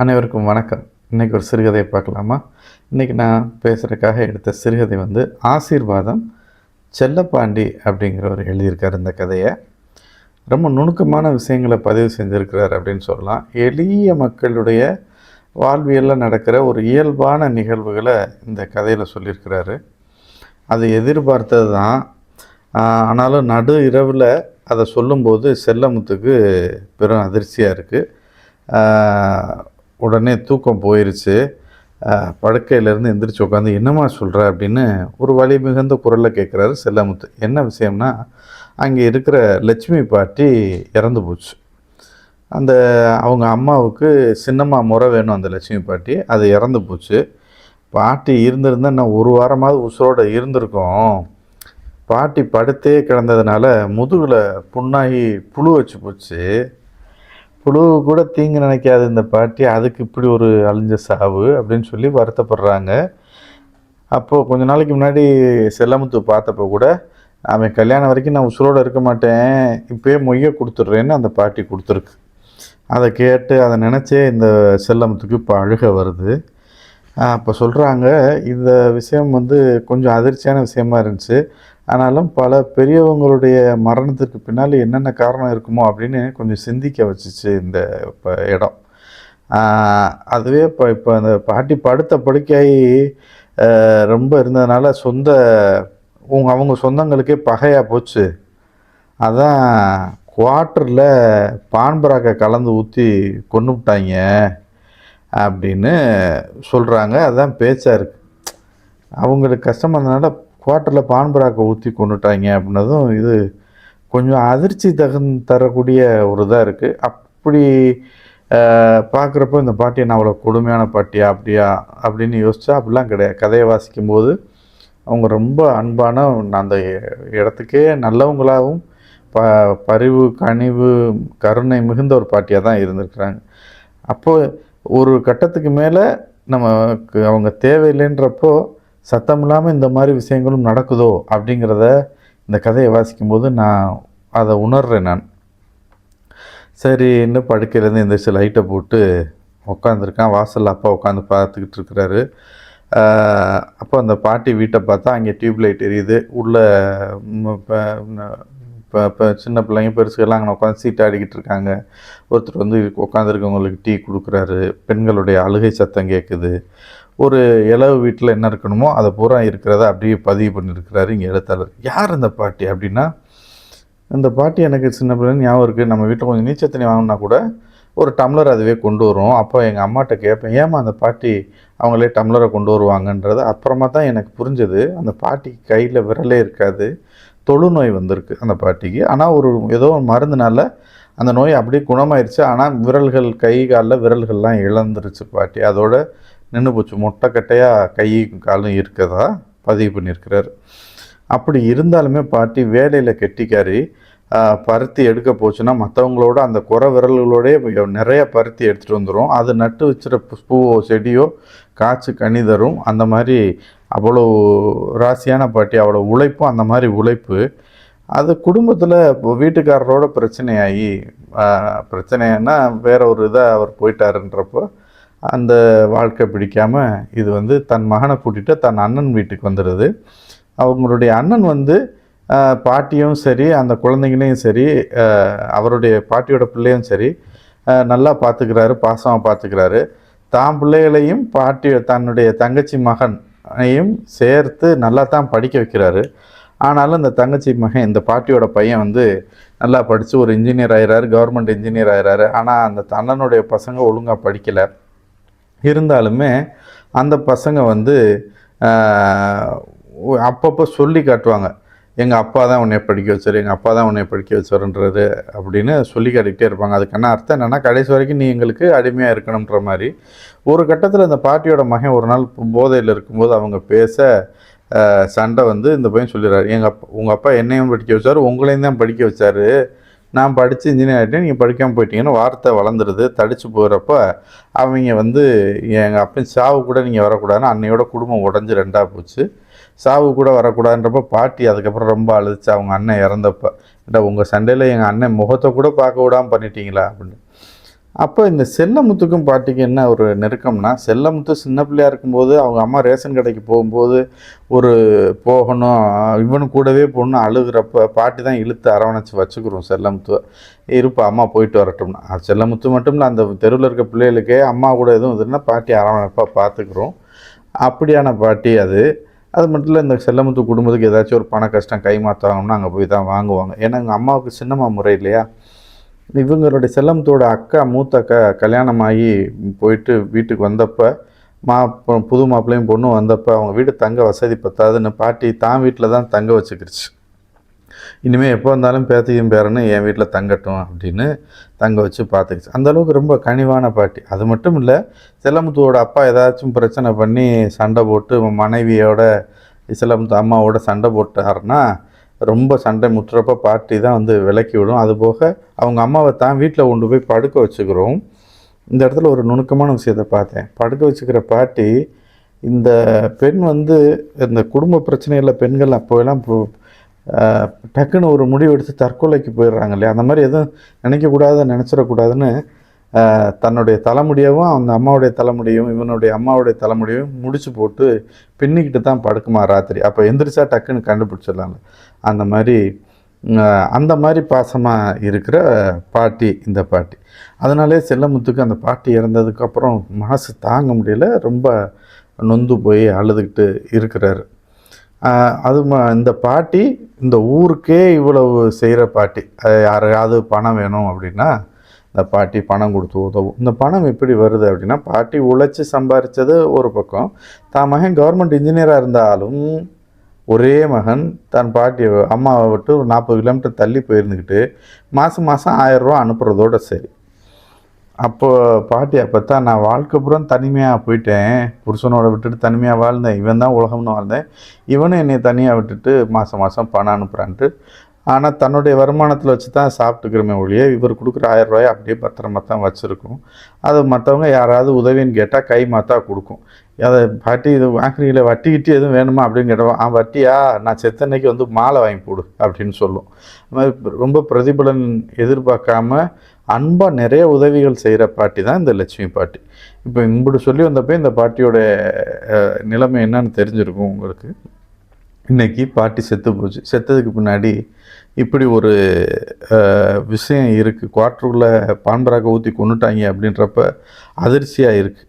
அனைவருக்கும் வணக்கம். இன்றைக்கி ஒரு சிறுகதையை பார்க்கலாமா? இன்றைக்கி நான் பேசுகிறதுக்காக எடுத்த சிறுகதை வந்து ஆசீர்வாதம் செல்லப்பாண்டி அப்படிங்கிறவர் எழுதியிருக்கார் இந்த கதையை. ரொம்ப நுணுக்கமான விஷயங்களை பதிவு செஞ்சுருக்கிறார் அப்படின்னு சொல்லலாம். எளிய மக்களுடைய வாழ்வியலில் நடக்கிற ஒரு இயல்பான நிகழ்வுகளை இந்த கதையில் சொல்லியிருக்கிறாரு. அது எதிர்பார்த்தது தான். ஆனாலும் நடு இரவில் அதை சொல்லும்போது செல்லமுத்துக்கு பெரும் அதிர்ச்சியாக இருக்குது உடனே தூக்கம் போயிருச்சு. படுக்கையிலேருந்து எந்திரிச்சு உட்காந்து என்னம்மா சொல்கிற அப்படின்னு ஒரு வழி மிகுந்த குரலில் கேட்குறாரு செல்லமுத்து. என்ன விஷயம்னா அங்கே இருக்கிற லட்சுமி பாட்டி இறந்து போச்சு. அந்த அவங்க அம்மாவுக்கு சின்னம்மா முறை வேணும் அந்த லட்சுமி பாட்டி. அது இறந்து போச்சு. பாட்டி இருந்திருந்தால் நான் ஒரு வாரமாவது உசுரோடு இருந்திருக்கோம். பாட்டி படுத்தே கிடந்ததுனால முதுகில் புண்ணாகி புழு வச்சு போச்சு. புழு கூட தீங்கு நினைக்காது இந்த பாட்டி. அதுக்கு இப்படி ஒரு அழிஞ்ச சாவு அப்படின்னு சொல்லி வருத்தப்படுறாங்க. அப்போது கொஞ்ச நாளைக்கு முன்னாடி செல்லமுத்து பார்த்தப்ப கூட அவன் கல்யாணம் வரைக்கும் நான் உசுரோடு இருக்க மாட்டேன். இப்போயே மொய்ய கொடுத்துட்றேன்னு அந்த பாட்டி கொடுத்துருக்கு. அதை கேட்டு அதை நினச்சே இந்த செல்லமுத்துக்கு இப்போ அழுக வருது. அப்போ சொல்கிறாங்க இந்த விஷயம் வந்து கொஞ்சம் அதிர்ச்சியான விஷயமா இருந்துச்சு. ஆனாலும் பல பெரியவங்களுடைய மரணத்துக்கு பின்னால் என்னென்ன காரணம் இருக்குமோ அப்படின்னு கொஞ்சம் சிந்திக்க வச்சுச்சு இந்த இப்போ இடம். அதுவே இப்போ இப்போ அந்த பாட்டி படுத்த படுக்கையாகி ரொம்ப இருந்ததுனால சொந்த உங்க அவங்க சொந்தங்களுக்கே பகையாக போச்சு. அதான் குவார்ட்டரில் பான்பராக்கை கலந்து ஊற்றி கொண்டு விட்டாங்க அப்படின்னு சொல்கிறாங்க அதுதான் பேச்சாக இருக்குது அவங்களுக்கு கஷ்டமானதுனால குவார்ட்டரில் பான்பராக்கை ஊற்றி கொண்டுட்டாங்க அப்படின்னதும் இது கொஞ்சம் அதிர்ச்சி தகுந் தரக்கூடிய ஒரு இதாக இருக்குது அப்படி பார்க்குறப்போ இந்த பாட்டி என்ன அவ்வளோ கொடுமையான பாட்டியா அப்படியா அப்படின்னு யோசிச்சா அப்படிலாம் கிடையாது. கதையை வாசிக்கும்போது அவங்க ரொம்ப அன்பான அந்த இடத்துக்கே நல்லவங்களாகவும் ப பரிவு கனிவு கருணை மிகுந்த ஒரு பாட்டியாக தான் இருந்திருக்கிறாங்க. அப்போது ஒரு கட்டத்துக்கு மேலே நமக்கு அவங்க தேவையில்லைன்றப்போ சத்தம் இல்லாமல் இந்த மாதிரி விஷயங்களும் நடக்குதோ அப்படிங்கிறத இந்த கதையை வாசிக்கும்போது நான் அதை உணர்றேன் நான். சரி இன்னும் படுக்கையிலேருந்து எந்திரிச்சு லைட்டை போட்டு உட்காந்துருக்கான் வாசலில் அப்பா உட்காந்து பார்த்துக்கிட்டு இருக்கிறாரு. அப்போ அந்த பாட்டி வீட்டை பார்த்தா அங்கே டியூப் லைட் எரியுது. உள்ளே இப்போ இப்போ சின்ன பிள்ளைங்க பெருசுகள்லாம் அங்கே உட்காந்து சீட் ஆடிக்கிட்டு இருக்காங்க. ஒருத்தர் வந்து உட்காந்துருக்கவங்களுக்கு டீ கொடுக்குறாரு. பெண்களுடைய அழுகை சத்தம் கேட்குது. ஒரு இளவு வீட்டில் என்ன இருக்கணுமோ அதை பூரா இருக்கிறத அப்படியே பதிவு பண்ணியிருக்கிறாரு இங்கே எழுத்தாளர். யார் இந்த பாட்டி அப்படின்னா இந்த பாட்டி எனக்கு சின்ன பிள்ளைங்க ஞாபகம் இருக்குது நம்ம வீட்டில் கொஞ்சம் நீச்சல் தண்ணி வாங்கினா கூட ஒரு டம்ளர் அதுவே கொண்டு வரும். அப்போ எங்கள் அம்மாட்ட கேட்பேன் ஏமா அந்த பாட்டி அவங்களே டம்ளரை கொண்டு வருவாங்கன்றது? அப்புறமா தான் எனக்கு புரிஞ்சது அந்த பாட்டி கையில் விரலே இருக்காது. தொழுநோய் வந்திருக்கு அந்த பாட்டிக்கு. ஆனால் ஒரு ஏதோ ஒரு மருந்துனால அந்த நோய் அப்படியே குணமாயிருச்சு. ஆனால் விரல்கள் கை காலில் விரல்கள்லாம் இழந்துருச்சு பாட்டி. அதோட நின்று போச்சு. மொட்டைக்கட்டையாக கையும் காலும் இருக்கதா? பதிவு பண்ணியிருக்கிறார். அப்படி இருந்தாலுமே பாட்டி வேலையில் கெட்டிக்காரி பருத்தி எடுக்க போச்சுன்னா மற்றவங்களோட அந்த குறை விரல்களோடய நிறைய பருத்தி எடுத்துகிட்டு வந்துடும் அது நட்டு வச்சுற பூவோ செடியோ காய்ச்சி கனி தரும். அந்த மாதிரி அவ்வளோ ராசியான பாட்டி அவ்வளோ உழைப்பும் அந்த மாதிரி உழைப்பு. அது குடும்பத்தில் வீட்டுக்காரரோட பிரச்சனையாகி பிரச்சனைன்னா வேற ஒரு இதாக அவர் போயிட்டாருன்றப்போ அந்த வாழ்க்கை பிடிக்காமல் இது வந்து தன் மகனை கூட்டிகிட்டு தன் அண்ணன் வீட்டுக்கு வந்துடுது. அவங்களுடைய அண்ணன் வந்து பாட்டியும் சரி அந்த குழந்தைங்களையும் சரி அவருடைய பாட்டியோட பிள்ளையும் சரி நல்லா பார்த்துக்கிறாரு பாசமாக பார்த்துக்கிறாரு தான் பிள்ளைகளையும் பாட்டி தன்னுடைய தங்கச்சி மகனையும் சேர்த்து நல்லா தான் படிக்க வைக்கிறாரு. ஆனாலும் இந்த தங்கச்சி மகன் இந்த பாட்டியோட பையன் வந்து நல்லா படித்து ஒரு இன்ஜினியர் ஆகிறாரு கவர்மெண்ட் இன்ஜினியர் ஆகிறாரு ஆனால் அந்த அண்ணனுடைய பசங்க ஒழுங்காக படிக்கலை. இருந்தாலுமே அந்த பசங்க வந்து அப்பப்போ சொல்லி காட்டுவாங்க. எங்கள் அப்பா தான் உன்னை படிக்க வச்சார் எங்கள் அப்பா தான் உன்னை படிக்க வச்சாருன்றது அப்படின்னு சொல்லி காட்டிக்கிட்டே இருப்பாங்க. அதுக்கான அர்த்தம் என்னென்னா கடைசி வரைக்கும் நீ எங்களுக்கு அடிமையாக இருக்கணுன்ற மாதிரி. ஒரு கட்டத்தில் இந்த பாட்டியோட மகன் ஒரு நாள் போதையில் இருக்கும்போது அவங்க பேச சண்டை வந்து இந்த பையன் சொல்லிடுறாரு. எங்கள் அப்பா உங்கள் அப்பா என்னையும் படிக்க வச்சார் உங்களையும் தான் படிக்க வச்சாரு. நான் படித்து இன்ஜினியர் ஆகிட்டேன் நீங்கள் படிக்காமல் போயிட்டீங்கன்னு வார்த்தை வளர்ந்துருது. தடிச்சு போகிறப்ப அவங்க வந்து எங்கள் அப்பன் சாவு கூட நீங்கள் வரக்கூடாதுன்னு அன்னையோட குடும்பம் உடஞ்சி ரெண்டாக போச்சு. சாவு கூட வரக்கூடாதுன்றப்ப பாட்டி அதுக்கப்புறம் ரொம்ப அழுதுச்சு. அவங்க அண்ணன் இறந்தப்ப. இல்லை உங்கள் சண்டையில் எங்கள் அண்ணன் முகத்தை கூட பார்க்க விடாமல் பண்ணிட்டீங்களா? அப்படின்னு. அப்போ இந்த செல்லமுத்துக்கும் பாட்டிக்கும் என்ன ஒரு நெருக்கம்னா செல்லமுத்து சின்ன பிள்ளையா இருக்கும்போது அவங்க அம்மா ரேஷன் கடைக்கு போகும்போது ஒரு போகணும் இவனும் கூடவே போகணும் அழுகிறப்ப பாட்டி தான் இழுத்து அரவணைச்சு வச்சுக்கிறோம் செல்லமுத்துவை. இருப்பா அம்மா போயிட்டு வரட்டும்னா. செல்லமுத்து மட்டும் இல்லை அந்த தெருவில் இருக்க பிள்ளைகளுக்கே அம்மா கூட எதுவும் இதுன்னா பாட்டி அரவணைப்பாக பார்த்துக்குறோம் அப்படியான பாட்டி அது. அது மட்டும் இல்லை இந்த செல்லமுத்து குடும்பத்துக்கு ஏதாச்சும் ஒரு பண கஷ்டம் கை மாற்றாங்கன்னா அங்கே போய் தான் வாங்குவாங்க. ஏன்னா எங்கள் அம்மாவுக்கு சின்னம்மா முறை இல்லையா? இவங்களுடைய செல்லம்தோட அக்கா மூத்த அக்கா கல்யாணமாகி போயிட்டு வீட்டுக்கு வந்தப்போ மா புது மாப்பிள்ளையும் பொண்ணும் வந்தப்போ அவங்க வீடு தங்க வசதி பத்தாதுன்னு பாட்டி தான் வீட்டில் தான் தங்க வச்சுக்கிருச்சு. இனிமேல் எப்போ வந்தாலும் பேத்தியும் பேரனும் என் வீட்டில் தங்கட்டும் அப்படின்னு தங்க வச்சு பார்த்துக்கிச்சு அந்த அளவுக்கு ரொம்ப கனிவான பாட்டி. அது மட்டும் இல்லை செல்லமுத்துவோட அப்பா ஏதாச்சும் பிரச்சனை பண்ணி சண்டை போட்டு மனைவியோட செல்லமுத்து அம்மாவோட சண்டை போட்டாருன்னா ரொம்ப சண்டை முற்றுறப்ப பாட்டி தான் வந்து விலக்கி விடும். அதுபோக அவங்க அம்மாவை தான் வீட்டில் கொண்டு போய் படுக்க வச்சுக்கிறோம். இந்த இடத்துல ஒரு நுணுக்கமான விஷயத்தை பார்த்தேன். படுக்க வச்சுக்கிற பாட்டி இந்த பெண் வந்து இந்த குடும்ப பிரச்சனையில் பெண்கள் அப்போலாம் டக்குன்னு ஒரு முடிவு எடுத்து தற்கொலைக்கு போயிடுறாங்க இல்லையா? அந்த மாதிரி எதுவும் நினைக்கக்கூடாது நினச்சிடக்கூடாதுன்னு தன்னுடைய தலைமுடியவும் அந்த அம்மாவுடைய தலைமுடியும் இவனுடைய அம்மாவுடைய தலைமுடியும் முடிச்சு போட்டு பின்னிக்கிட்டு தான் படுக்குமா ராத்திரி. அப்போ எந்திரிச்சா டக்குன்னு கண்டுபிடிச்சிடலாம்ல. அந்த மாதிரி அந்த மாதிரி பாசமாக இருக்கிற பாட்டி இந்த பாட்டி. அதனாலே செல்லமுத்துக்கு அந்த பாட்டி இறந்ததுக்கப்புறம் மனசு தாங்க முடியல. ரொம்ப நொந்து போய் அழுதுகிட்டு இருக்கிறாரு. அது ம- இந்த பாட்டி இந்த ஊருக்கே இவ்வளவு செய்கிற பாட்டி. அது யாரையாவது பணம் வேணும் அப்படின்னா இந்த பாட்டி பணம் கொடுத்து உதவும். இந்த பணம் எப்படி வருது அப்படின்னா பாட்டி உழைச்சி சம்பாரித்தது ஒரு பக்கம். தான் மகன் கவர்மெண்ட் இன்ஜினியராக இருந்தாலும் ஒரே மகன் தன் பாட்டி அம்மாவை விட்டு ஒரு நாற்பது கிலோமீட்டர் தள்ளி போயிருந்துக்கிட்டு மாதம் மாதம் ஆயிரரூவா அனுப்புகிறதோட சரி. அப்போ பாட்டி அப்போ தான் நான் வாழ்க்கை புறம் தனிமையாக போயிட்டேன். புருஷனோட விட்டுட்டு தனிமையாக வாழ்ந்தேன். இவன் தான் உலகம்னு வாழ்ந்தேன். இவனும் என்னை தனியாக விட்டுட்டு மாதம் மாதம் பணம் அனுப்புகிறான்ட்டு ஆனால் தன்னுடைய வருமானத்தில் வச்சு தான் சாப்பிட்டுக்கிறோமே ஒழிய இவர் கொடுக்குற ஆயிரம் ரூபாய் அப்படியே பத்திரமா தான் வச்சுருக்கோம். அது மற்றவங்க யாராவது உதவின்னு கேட்டால் கை மாத்தா கொடுக்கும். அதை பாட்டி இது வாங்குறீங்களே வட்டி கிட்டி எதுவும் வேணுமா அப்படின்னு கேட்டோம் ஆ வட்டியா? நான் செத்தன்னைக்கு வந்து மாலை வாங்கி போடு அப்படின்னு சொல்லும். அது மாதிரி ரொம்ப பிரதிபலன் எதிர்பார்க்காம அன்பாக நிறைய உதவிகள் செய்கிற பாட்டி தான் இந்த லட்சுமி பாட்டி. இப்போ இப்படி சொல்லி வந்தப்போ இந்த பாட்டியோட நிலைமை என்னன்னு தெரிஞ்சிருக்கும் உங்களுக்கு. இன்றைக்கி பாட்டி செத்து போச்சு. செத்ததுக்கு பின்னாடி இப்படி ஒரு விஷயம் இருக்குது குவார்ட்டருக்குள்ளே பான்பராக ஊற்றி கொண்டுட்டாங்க அப்படின்றப்ப அதிர்ச்சியாக இருக்குது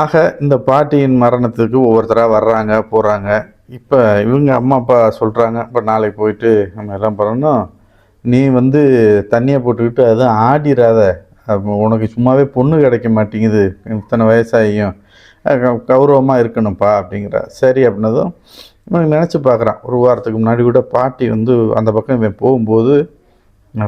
ஆக இந்த பாட்டியின் மரணத்துக்கு ஒவ்வொருத்தராக வர்றாங்க போகிறாங்க இப்போ இவங்க அம்மா அப்பா சொல்கிறாங்க இப்போ நாளைக்கு போயிட்டு நம்ம எல்லாம் பண்ணணும். நீ வந்து தண்ணியை போட்டுக்கிட்டு அதுவும் ஆடிடாத உனக்கு சும்மாவே பொண்ணு கிடைக்க மாட்டேங்குது. இத்தனை வயசாகியும். கௌரவமாக இருக்கணும்ப்பா அப்படிங்கிற சரி அப்படின்னதும் இவனுக்கு நினச்சி பார்க்குறான். ஒரு வாரத்துக்கு முன்னாடி கூட பாட்டி வந்து அந்த பக்கம் இவன் போகும்போது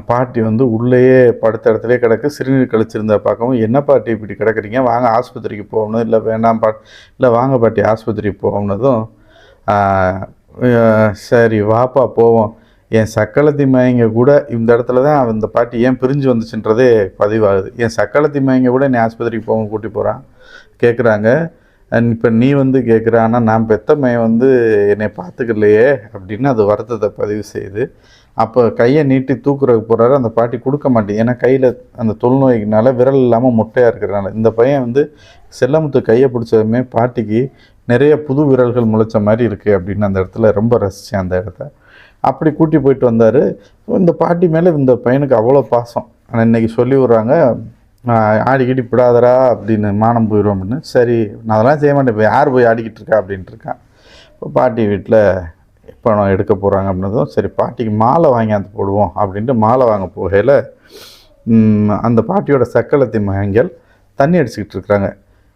பாட்டி வந்து உள்ளேயே படுத்த இடத்துல கிடக்கு சிறுநீர் கழிச்சிருந்தா பார்க்கவும் என்ன பாட்டி இப்படி கிடக்குறீங்க? வாங்க ஆஸ்பத்திரிக்கு போகணும் இல்லை வேண்டாம் பா இல்லை வாங்க பாட்டி ஆஸ்பத்திரிக்கு போகணுதும் சரி வாப்பா போவோம். என் சக்களத்தி மயங்க கூட இந்த இடத்துல தான் இந்த பாட்டி ஏன் பிரிஞ்சு வந்துச்சுன்றதே பதிவாகுது. என் சக்களத்தி மயங்க கூட நீ ஆஸ்பத்திரிக்கு போக கூட்டி போகிறான் கேட்குறாங்க இப்போ நீ வந்து கேட்குற ஆனால் நான் பெத்தம்மையை வந்து என்னை பார்த்துக்கலையே அப்படின்னு அது வருத்தத்தை பதிவு செய்யுது அப்போ கையை நீட்டி தூக்குறதுக்கு போகிறாரு அந்த பாட்டி கொடுக்க மாட்டேங்குது. ஏன்னா கையில் அந்த தொழுநோய்க்குனால விரல் இல்லாமல் முட்டையாக இருக்கிறனால இந்த பையன் வந்து செல்லமுத்து கையை பிடிச்சதுமே பாட்டிக்கு நிறைய புது விரல்கள் முளைச்ச மாதிரி இருக்குது அப்படின்னு அந்த இடத்துல ரொம்ப ரசித்தேன் அந்த இடத்த. அப்படி கூட்டி போயிட்டு வந்தார். இந்த பாட்டி மேலே இந்த பையனுக்கு அவ்வளோ பாசம். ஆனால் இன்னைக்கு சொல்லி விட்றாங்க ஆடிக்கிட்டு இப்படாதரா அப்படின்னு மானம் போயிடும் அப்படின்னு. சரி நான் அதெல்லாம் செய்ய மாட்டேன். இப்போ யார் போய் ஆடிக்கிட்டு இருக்கா அப்படின்ட்டு இருக்கான் இப்போ பாட்டி வீட்டில் பணம் எடுக்க போகிறாங்க அப்படின்னதும் சரி பாட்டிக்கு மாலை வாங்கியாந்து போடுவோம் அப்படின்ட்டு மாலை வாங்க போகையில் அந்த பாட்டியோட சக்கலத்தை மகன்கள் தண்ணி அடிச்சுக்கிட்டு இருக்கிறாங்க.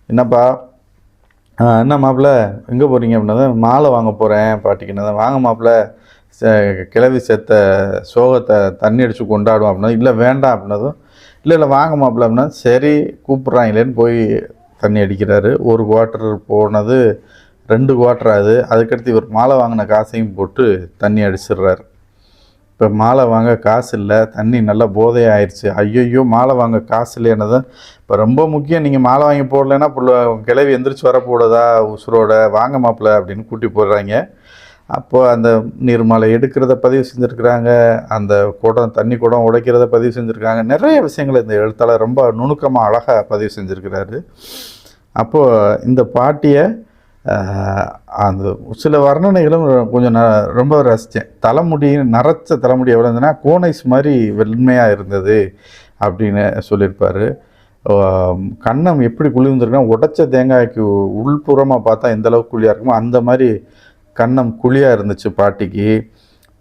என்னப்பா? என்ன மாப்பிள்ள? எங்கே போகிறீங்க அப்படின்னா மாலை வாங்க போகிறேன் பாட்டிக்கு என்ன வாங்க மாப்பிள்ள ச- கிளவி செத்த சோகத்தை தண்ணி அடித்து கொண்டாடும் அப்படின்னா இல்லை வேண்டாம் அப்படின்னதும் இல்லை இல்லை வாங்க மாப்பிள்ள அப்படின்னா சரி கூப்பிட்றாங்களேன்னு போய் தண்ணி அடிக்கிறாரு. ஒரு குவார்ட்டர் போனது ரெண்டு குவார்ட்டர் ஆகுது. அதுக்கடுத்து இவர் மாலை வாங்கின காசையும் போட்டு தண்ணி அடிச்சிடுறாரு. இப்போ மாலை வாங்க காசு இல்லை தண்ணி நல்லா போதையாக ஆயிடுச்சு ஐயையோ மாலை வாங்க காசு இல்லையானது? இப்போ ரொம்ப முக்கியம் நீங்கள் மாலை வாங்கி போடலைன்னா புள்ள கிளவி எந்திரிச்சு வரப்போடதா உசுரோட வாங்க மாப்பிள்ள அப்படின்னு கூட்டி போடுறாங்க. அப்போது அந்த நீர்மலை எடுக்கிறத பதிவு செஞ்சுருக்கிறாங்க அந்த குடம் தண்ணி குடம் உடைக்கிறத பதிவு செஞ்சுருக்காங்க. நிறைய விஷயங்களை இந்த எழுத்தாளர் ரொம்ப நுணுக்கமாக அழகாக பதிவு செஞ்சுருக்கிறாரு. அப்போது இந்த பாட்டியை அந்த சில வர்ணனைகளும் கொஞ்சம் ந ரொம்ப ரசித்தேன் தலைமுடி நரைச்ச தலைமுடி எவ்வளோ இருந்ததுன்னா கோனைஸ் மாதிரி வெண்மையாக இருந்தது அப்படின்னு சொல்லியிருப்பார். கண்ணம் எப்படி குளிர்ந்துருக்குன்னா உடைச்ச தேங்காய்க்கு உள்புறமாக பார்த்தா எந்த அளவுக்கு குழியாக இருக்குமோ அந்த மாதிரி கன்னம் குழியாக இருந்துச்சு பாட்டிக்கு.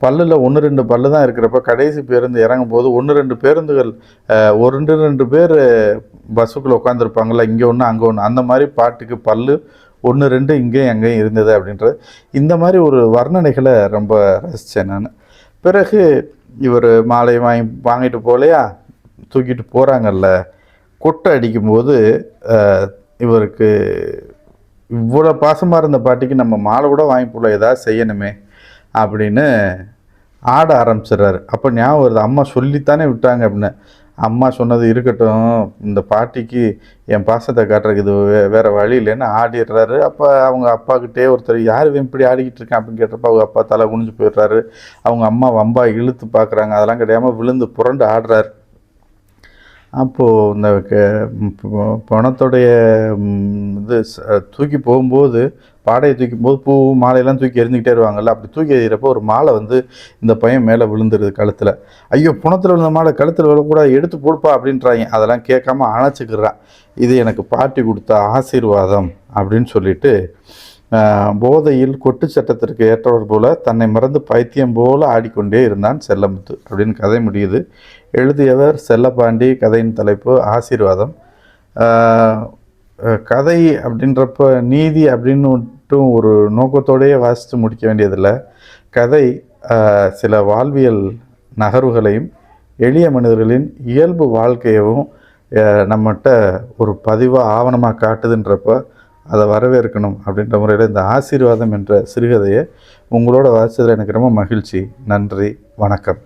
பல்லில் ஒன்று ரெண்டு பல்லு தான் இருக்கிறப்ப கடைசி பேருந்து இறங்கும் போது ஒன்று ரெண்டு பேருந்துகள் ஒரு ரெண்டு ரெண்டு பேர் பஸ்ஸுக்குள்ளே உட்காந்துருப்பாங்கள்ல இங்கே ஒன்று அங்கே ஒன்று அந்த மாதிரி பாட்டுக்கு பல்லு ஒன்று ரெண்டு இங்கேயும் அங்கேயும் இருந்தது அப்படின்றது. இந்த மாதிரி ஒரு வர்ணனைகளை ரொம்ப ரசித்தேன் நான். பிறகு இவர் மாலை வாங்கி வாங்கிட்டு போகலையா தூக்கிட்டு போகிறாங்கல்ல கொட்டை அடிக்கும்போது இவருக்கு இவ்வளோ பாசமாக இருந்த பாட்டிக்கு நம்ம மாலை கூட வாங்கி போடல ஏதாவது செய்யணுமே அப்படின்னு ஆட ஆரம்பிச்சிடுறாரு. அப்போ ஞாபகம் வருது அம்மா சொல்லித்தானே விட்டாங்க அப்படின்னு. அம்மா சொன்னது இருக்கட்டும் இந்த பாட்டிக்கு என் பாசத்தை காட்டுறதுக்கு இது வே வேறு வழி இல்லைன்னு ஆடிடுறாரு. அப்போ அவங்க அப்பாக்கிட்டே ஒருத்தர் யார் இப்படி ஆடிக்கிட்டு இருக்கான்? அப்படின்னு கேட்டப்ப அவங்க அப்பா தலை குனிஞ்சு போயிடுறாரு. அவங்க அம்மா வம்பா இழுத்து பார்க்குறாங்க அதெல்லாம் கிடையாமல் விழுந்து புரண்டு ஆடுறாரு. அப்போது இந்த க- பணத்துடைய இது தூக்கி போகும்போது பாடையை தூக்கி போது பூ மாலையெல்லாம் தூக்கி எறிஞ்சிக்கிட்டே இருவாங்கல்ல அப்படி தூக்கி எறிகிறப்போ ஒரு மாலை வந்து இந்த பையன் மேலே விழுந்துருது கழுத்தில். ஐயோ புணத்தில் விழுந்த மாலை கழுத்தில் விழக்கூடாது எடுத்து போடுப்பா அப்படின்றாங்க. அதெல்லாம் கேட்காம அணைச்சிக்கிறான் இது எனக்கு பாட்டி கொடுத்த ஆசீர்வாதம் அப்படின்னு சொல்லிட்டு போதையில் கொட்டு சட்டத்திற்கு ஏற்றவர் போல தன்னை மறந்து பைத்தியம் போல ஆடிக்கொண்டே இருந்தான் செல்லமுத்து. அப்படின்னு கதை முடியுது. எழுதியவர் செல்லப்பாண்டி கதையின் தலைப்பு ஆசீர்வாதம். கதை அப்படின்றப்ப நீதி அப்படின்னு மட்டும் ஒரு நோக்கத்தோடையே வாசித்து முடிக்க வேண்டியதில்லை. கதை சில வாழ்வியல் நகர்வுகளையும் எளிய மனிதர்களின் இயல்பு வாழ்க்கையவும் நம்மகிட்ட ஒரு பதிவாக ஆவணமாக காட்டுதுன்றப்ப அதை வரவேற்கணும் அப்படின்ற முறையில் இந்த ஆசீர்வாதம் என்ற சிறுகதையை உங்களோட வாசித்ததில் எனக்கு ரொம்ப மகிழ்ச்சி. நன்றி. வணக்கம்.